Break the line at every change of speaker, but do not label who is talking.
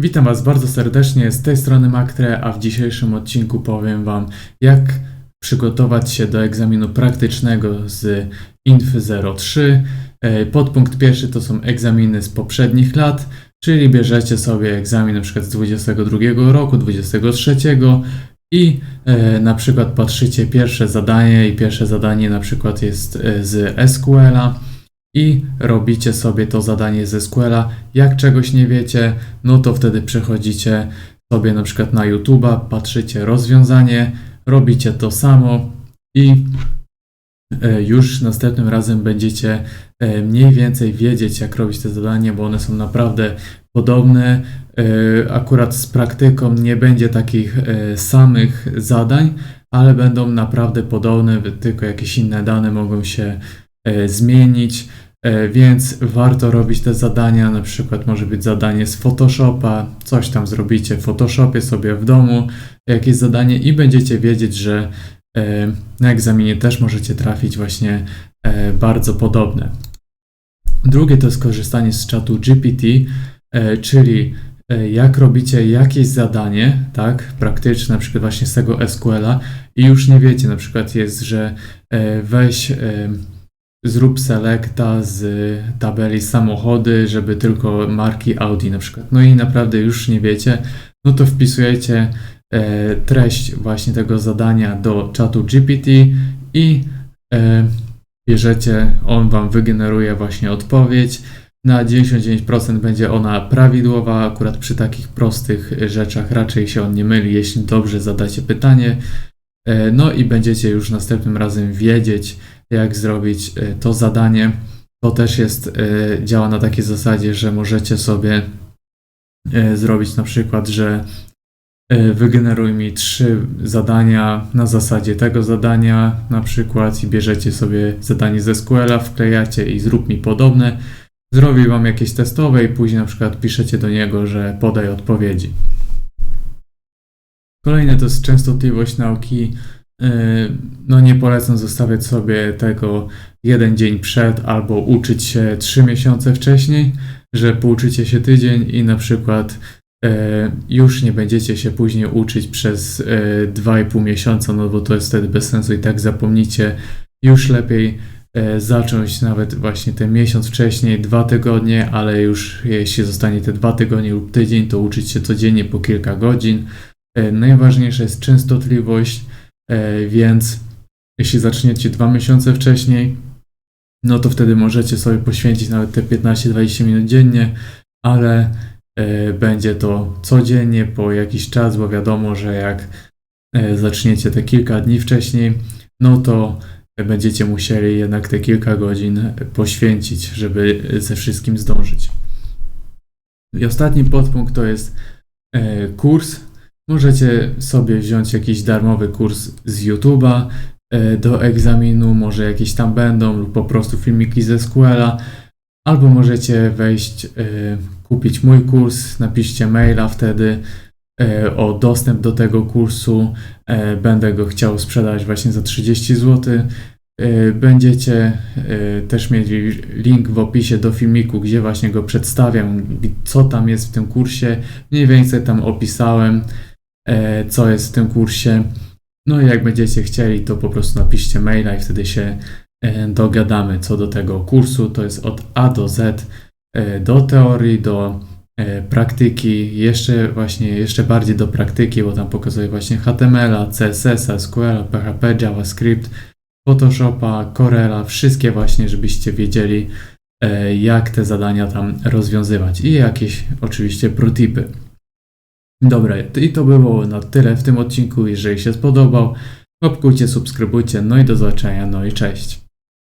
Witam Was bardzo serdecznie, z tej strony Maktre, a w dzisiejszym odcinku powiem Wam, jak przygotować się do egzaminu praktycznego z INF 03. E, Podpunkt pierwszy to są egzaminy z poprzednich lat, czyli bierzecie sobie egzamin przykład z 22 roku, 23 i e, na przykład patrzycie pierwsze zadanie i pierwsze zadanie na przykład jest e, z SQL-a i robicie sobie to zadanie ze SQL-a. Jak czegoś nie wiecie, no to wtedy przechodzicie sobie na przykład na YouTube'a, patrzycie rozwiązanie, robicie to samo i e, już następnym razem będziecie e, mniej więcej wiedzieć, jak robić te zadania, bo one są naprawdę podobne. E, Akurat z praktyką nie będzie takich samych zadań, ale będą naprawdę podobne, tylko jakieś inne dane mogą się zmienić, e, więc warto robić te zadania. Na przykład może być zadanie z Photoshopa, coś tam zrobicie w Photoshopie sobie w domu, jakieś zadanie i będziecie wiedzieć, że e, na egzaminie też możecie trafić właśnie e, bardzo podobne. Drugie to jest korzystanie z czatu GPT, e, czyli e, jak robicie jakieś zadanie, tak, praktyczne, na przykład właśnie z tego SQL-a i już nie wiecie, na przykład jest, że e, weź e, zrób selecta z tabeli samochody, żeby tylko marki Audi na przykład. No i naprawdę już nie wiecie, no to wpisujecie e, treść właśnie tego zadania do czatu GPT i e, bierzecie, on wam wygeneruje właśnie odpowiedź. Na 99% będzie ona prawidłowa, akurat przy takich prostych rzeczach raczej się on nie myli, jeśli dobrze zadacie pytanie. E, No i będziecie już następnym razem wiedzieć, jak zrobić e, to zadanie. To też jest, e, działa na takiej zasadzie, że możecie sobie e, zrobić na przykład, że wygeneruj mi trzy zadania na zasadzie tego zadania na przykład i bierzecie sobie zadanie ze SQL-a, wklejacie i zrób mi podobne. Zrobi wam jakieś testowe i później na przykład piszecie do niego, że podaj odpowiedzi. Kolejne to jest częstotliwość nauki. Yy, No nie polecam zostawiać sobie tego jeden dzień przed albo uczyć się trzy miesiące wcześniej, że pouczycie się tydzień i na przykład e, już nie będziecie się później uczyć przez e, dwa i pół miesiąca, no bo to jest wtedy bez sensu i tak zapomnicie. Już lepiej zacząć nawet właśnie ten miesiąc wcześniej, dwa tygodnie, ale już jeśli zostanie te dwa tygodnie lub tydzień, to uczyć się codziennie po kilka godzin. Najważniejsza jest częstotliwość, więc jeśli zaczniecie dwa miesiące wcześniej, no to wtedy możecie sobie poświęcić nawet te 15-20 minut dziennie, ale e, będzie to codziennie po jakiś czas, bo wiadomo, że jak e, zaczniecie te kilka dni wcześniej, no to będziecie musieli jednak te kilka godzin poświęcić, żeby ze wszystkim zdążyć. I ostatni podpunkt to jest e, kurs. Możecie sobie wziąć jakiś darmowy kurs z YouTube'a e, do egzaminu, może jakieś tam będą, lub po prostu filmiki ze SQL-a, albo możecie wejść, e, kupić mój kurs, napiszcie maila wtedy e, o dostęp do tego kursu. Będę go chciał sprzedać właśnie za 30 zł. Będziecie też mieć link w opisie do filmiku, gdzie właśnie go przedstawiam, co tam jest w tym kursie. Mniej więcej tam opisałem, co jest w tym kursie. No i jak będziecie chcieli, to po prostu napiszcie maila i wtedy się e, dogadamy co do tego kursu. To jest od A do Z, e, do teorii, do e, praktyki, jeszcze właśnie, jeszcze bardziej do praktyki, bo tam pokazuje właśnie HTML-a, CSS-a, SQL-a, PHP, JavaScript, Photoshopa, Corela, wszystkie właśnie, żebyście wiedzieli, e, jak te zadania tam rozwiązywać i jakieś oczywiście protipy. Dobra, i to było na tyle w tym odcinku. Jeżeli się spodobał, łapkujcie, subskrybujcie, no i do zobaczenia, no i cześć.